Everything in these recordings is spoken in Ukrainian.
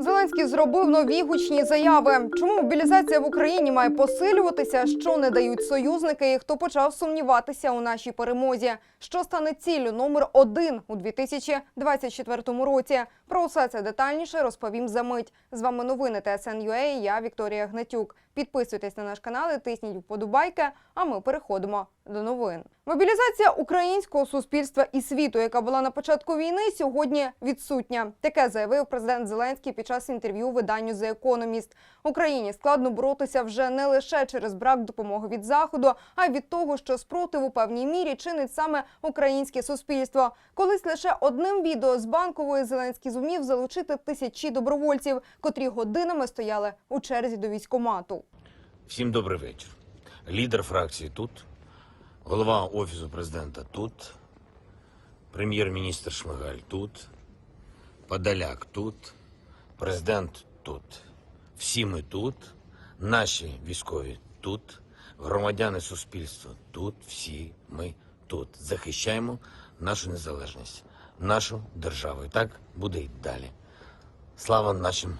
Z Зеленський зробив нові гучні заяви. Чому мобілізація в Україні має посилюватися? Що не дають союзники? І хто почав сумніватися у нашій перемозі? Що стане ціллю номер один у 2024 році? Про усе це детальніше розповім за мить. З вами новини ТСН.UA, Я Вікторія Гнатюк. Підписуйтесь на наш канал і тисніть вподобайки. А ми переходимо до новин. Мобілізація українського суспільства і світу, яка була на початку війни, сьогодні відсутня. Таке заявив президент Зеленський під час інтерв'ю виданню The Economist. Україні складно боротися вже не лише через брак допомоги від заходу, а й від того, що спротив у певній мірі чинить саме українське суспільство. Колись лише одним відео з банкової Зеленський зумів залучити тисячі добровольців, котрі годинами стояли у черзі до військомату. Всім добрий вечір. Лідер фракції тут, голова офісу президента тут, прем'єр-міністр Шмигаль тут, Подоляк тут, президент тут. Всі ми тут, наші військові тут, громадяни суспільства тут, всі ми тут. Захищаємо нашу незалежність, нашу державу. І так буде й далі. Слава нашим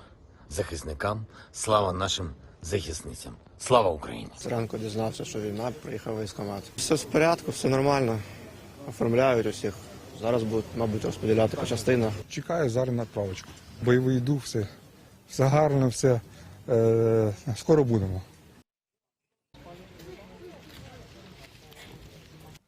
захисникам, слава нашим захисницям. Слава Україні! Зранку дізнався, що війна, приїхав військкомат. Все в порядку, все нормально. Оформляють усіх. Зараз будуть, мабуть, розподіляти по частинах. Чекаю зараз на відправочку. Бойовий дух, все, все гарно, все. Е, скоро будемо.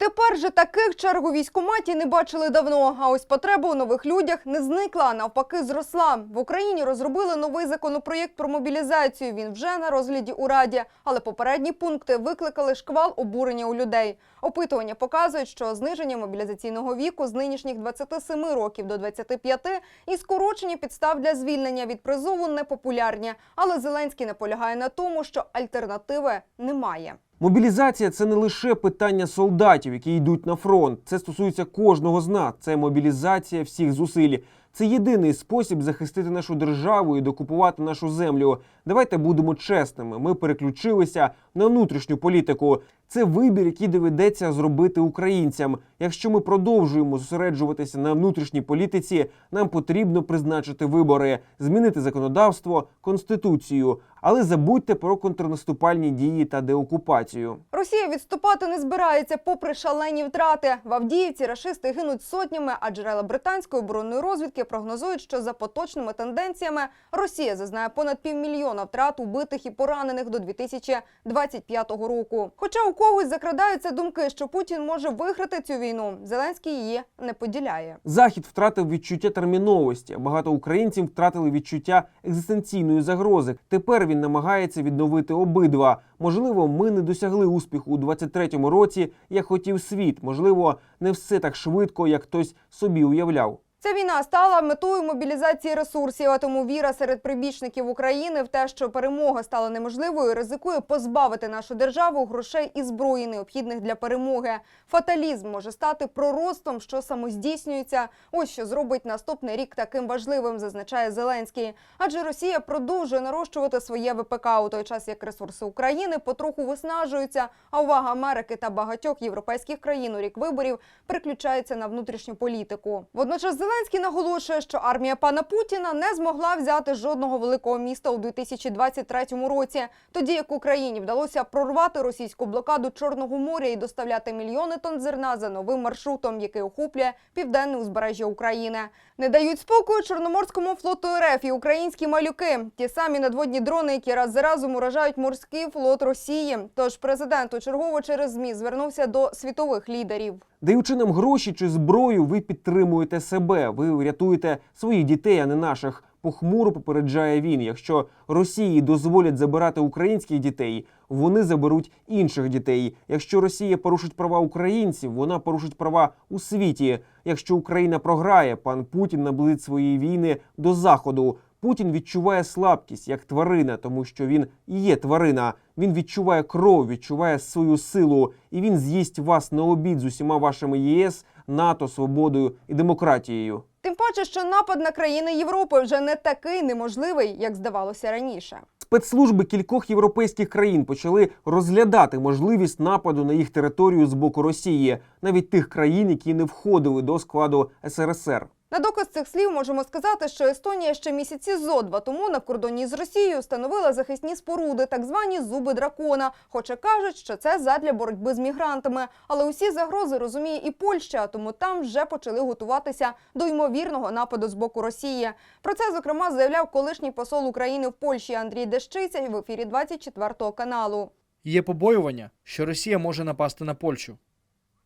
Тепер же таких черг у військкоматі не бачили давно. А ось потреба у нових людях не зникла, а навпаки, зросла. В Україні розробили новий законопроєкт про мобілізацію. Він вже на розгляді у раді, але попередні пункти викликали шквал обурення у людей. Опитування показують, що зниження мобілізаційного віку з нинішніх 27 років до 25 і скорочення підстав для звільнення від призову непопулярні. Але Зеленський наполягає на тому, що альтернативи немає. Мобілізація це не лише питання солдатів, які йдуть на фронт. Це стосується кожного з нас. Це мобілізація всіх зусиль. Це єдиний спосіб захистити нашу державу і докупувати нашу землю. Давайте будемо чесними. Ми переключилися на внутрішню політику. Це вибір, який доведеться зробити українцям. Якщо ми продовжуємо зосереджуватися на внутрішній політиці, нам потрібно призначити вибори, змінити законодавство, конституцію. Але забудьте про контрнаступальні дії та деокупацію. Росія відступати не збирається, попри шалені втрати. В Авдіївці рашисти гинуть сотнями, а джерела британської оборонної розвідки прогнозують, що за поточними тенденціями Росія зазнає понад півмільйона втрат убитих і поранених до 2025 року. Хоча у когось закрадаються думки, що Путін може виграти цю війну, Зеленський її не поділяє. Захід втратив відчуття терміновості. Багато українців втратили відчуття екзистенційної загрози. Тепер він намагається відновити обидва. Можливо, ми не досягли успіху у 23-му році, як хотів світ. Можливо, не все так швидко, як хтось собі уявляв. Ця війна стала метою мобілізації ресурсів, а тому віра серед прибічників України в те, що перемога стала неможливою, ризикує позбавити нашу державу грошей і зброї, необхідних для перемоги. Фаталізм може стати пророцтвом, що самоздійснюється. Ось що зробить наступний рік таким важливим, зазначає Зеленський. Адже Росія продовжує нарощувати своє ВПК у той час, як ресурси України потроху виснажуються. А увага Америки та багатьох європейських країн у рік виборів переключається на внутрішню політику. Водночас Зеленський наголошує, що армія пана Путіна не змогла взяти жодного великого міста у 2023 році, тоді як Україні вдалося прорвати російську блокаду Чорного моря і доставляти мільйони тонн зерна за новим маршрутом, який охоплює південне узбережжя України. Не дають спокою Чорноморському флоту РФ і українські малюки, ті самі надводні дрони, які раз за разом уражають морський флот Росії. Тож президент у чергово через змі звернувся до світових лідерів. Даючи нам гроші чи зброю, ви підтримуєте себе, ви рятуєте своїх дітей, а не наших. Похмуро попереджає він. Якщо Росії дозволять забирати українських дітей, вони заберуть інших дітей. Якщо Росія порушить права українців, вона порушить права у світі. Якщо Україна програє, пан Путін наблизить свої війни до заходу. Путін відчуває слабкість як тварина, тому що він і є тварина. Він відчуває кров, відчуває свою силу, і він з'їсть вас на обід з усіма вашими ЄС, НАТО, свободою і демократією. Тим паче, що напад на країни Європи вже не такий неможливий, як здавалося раніше. Спецслужби кількох європейських країн почали розглядати можливість нападу на їх територію з боку Росії, навіть тих країн, які не входили до складу СРСР. На доказ цих слів можемо сказати, що Естонія ще місяці зо два тому на кордоні з Росією встановила захисні споруди, так звані зуби дракона. Хоча кажуть, що це задля боротьби з мігрантами. Але усі загрози розуміє і Польща, тому там вже почали готуватися до ймовірного нападу з боку Росії. Про це зокрема заявляв колишній посол України в Польщі Андрій Дещиця в ефірі 24 каналу. Є побоювання, що Росія може напасти на Польщу.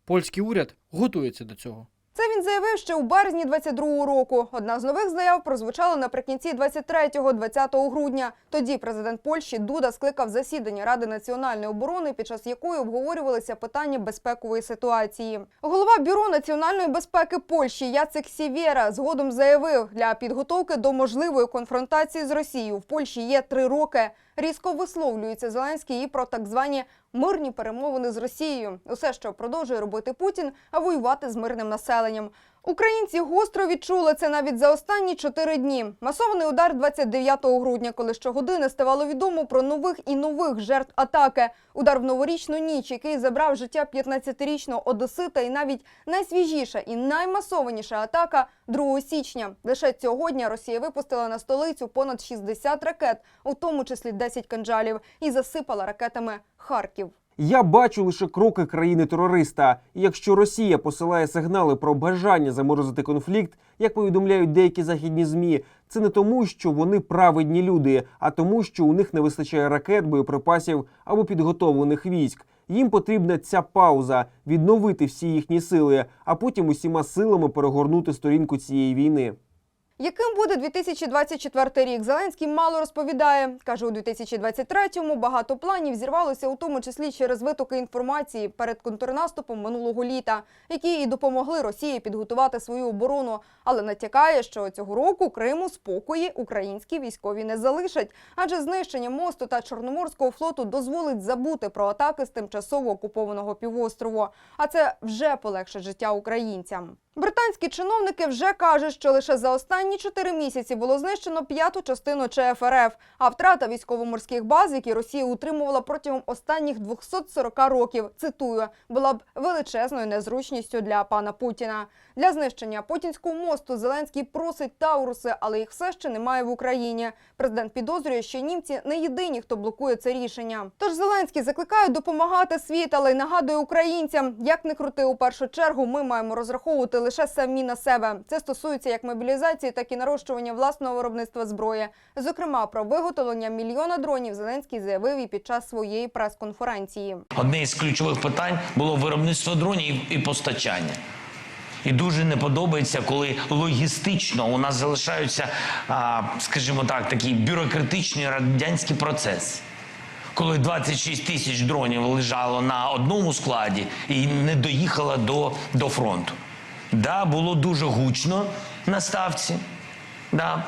Польський уряд готується до цього. Це він заявив ще у березні 22-го року. Одна з нових заяв прозвучала наприкінці 23-20 грудня. Тоді президент Польщі Дуда скликав засідання Ради національної оборони, під час якої обговорювалися питання безпекової ситуації. Голова бюро національної безпеки Польщі Яцек Сівєра згодом заявив, для підготовки до можливої конфронтації з Росією в Польщі є три роки. Різко висловлюється Зеленський і про так звані мирні перемовини з Росією. Усе, що продовжує робити Путін, а воювати з мирним населенням. Українці гостро відчули це навіть за останні чотири дні. Масований удар 29 грудня, коли щогодини ставало відомо про нових і нових жертв атаки. Удар в новорічну ніч, який забрав життя 15-річного одесита, і навіть найсвіжіша і наймасованіша атака 2 січня. Лише цього дня Росія випустила на столицю понад 60 ракет, у тому числі 10 канджалів, і засипала ракетами Харків. Я бачу лише кроки країни-терориста. Якщо Росія посилає сигнали про бажання заморозити конфлікт, як повідомляють деякі західні змі, це не тому, що вони праведні люди, а тому, що у них не вистачає ракет, боєприпасів або підготовлених військ. Їм потрібна ця пауза відновити всі їхні сили, а потім усіма силами перегорнути сторінку цієї війни. Яким буде 2024 рік? Зеленський мало розповідає. Каже, у 2023-му багато планів зірвалося, у тому числі через витоки інформації перед контрнаступом минулого літа, які і допомогли Росії підготувати свою оборону. Але натякає, що цього року Криму спокої українські військові не залишать, адже знищення мосту та Чорноморського флоту дозволить забути про атаки з тимчасово окупованого півострову. А це вже полегшить життя українцям. Британські чиновники вже кажуть, що лише за останні чотири місяці було знищено п'яту частину ЧФРФ, а втрата військово-морських баз, які Росія утримувала протягом останніх 240 років, цитую, була б величезною незручністю для пана Путіна. Для знищення путінського мосту Зеленський просить Тауруси, але їх все ще немає в Україні. Президент підозрює, що німці не єдині, хто блокує це рішення. Тож Зеленський закликає допомагати світ, але й нагадує українцям, як не крути у першу чергу, ми маємо розраховувати лише самі на себе. Це стосується як мобілізації, так і нарощування власного виробництва зброї. Зокрема, про виготовлення мільйона дронів Зеленський заявив і під час своєї прес-конференції. Одне із ключових питань було виробництво дронів і постачання. І дуже не подобається, коли логістично у нас залишаються, скажімо так, такі бюрократичні радянські процеси. Коли 26 тисяч дронів лежало на одному складі і не доїхало до, до фронту. Да, було дуже гучно на ставці. Да.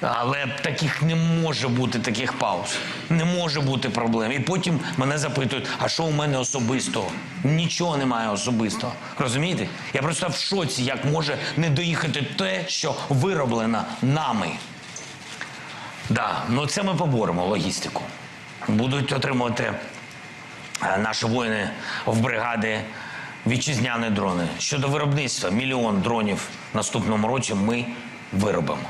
Але таких не може бути таких пауз. Не може бути проблем. І потім мене запитують, а що у мене особистого? Нічого немає особистого. Розумієте? Я просто в шоці, як може не доїхати те, що вироблено нами. Да, ну це ми поборемо логістику. Будуть отримувати е, наші воїни в бригади вітчизняні дрони. Щодо виробництва, мільйон дронів наступному році ми виробимо.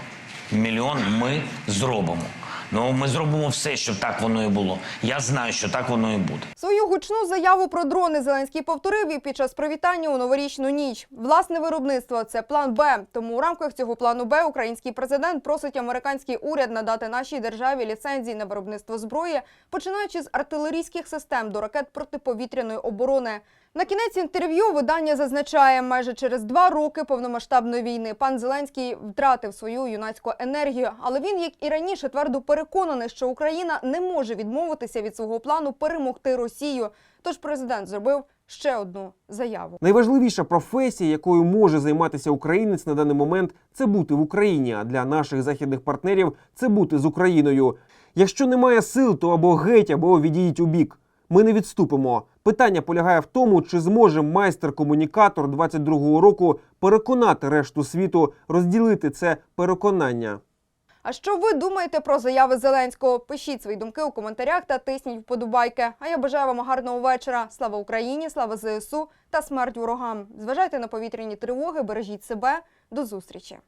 Мільйон ми зробимо. Ну, ми зробимо все, щоб так воно і було. Я знаю, що так воно і буде. Свою гучну заяву про дрони Зеленський повторив і під час привітання у новорічну ніч. Власне виробництво це план Б. Тому у рамках цього плану Б український президент просить американський уряд надати нашій державі ліцензії на виробництво зброї, починаючи з артилерійських систем до ракет протиповітряної оборони. На кінець інтерв'ю видання зазначає, майже через два роки повномасштабної війни пан Зеленський втратив свою юнацьку енергію, але він, як і раніше, твердо переконаний, що Україна не може відмовитися від свого плану перемогти Росію. Тож президент зробив ще одну заяву. Найважливіша професія, якою може займатися українець на даний момент, це бути в Україні. А для наших західних партнерів це бути з Україною. Якщо немає сил, то або геть, або відійдіть у бік. Ми не відступимо. Питання полягає в тому, чи зможе майстер-комунікатор 22-го року переконати решту світу розділити це переконання. А що ви думаєте про заяви Зеленського? Пишіть свої думки у коментарях та тисніть вподобайки. А я бажаю вам гарного вечора. Слава Україні, слава ЗСУ та смерть ворогам. Зважайте на повітряні тривоги, бережіть себе. До зустрічі.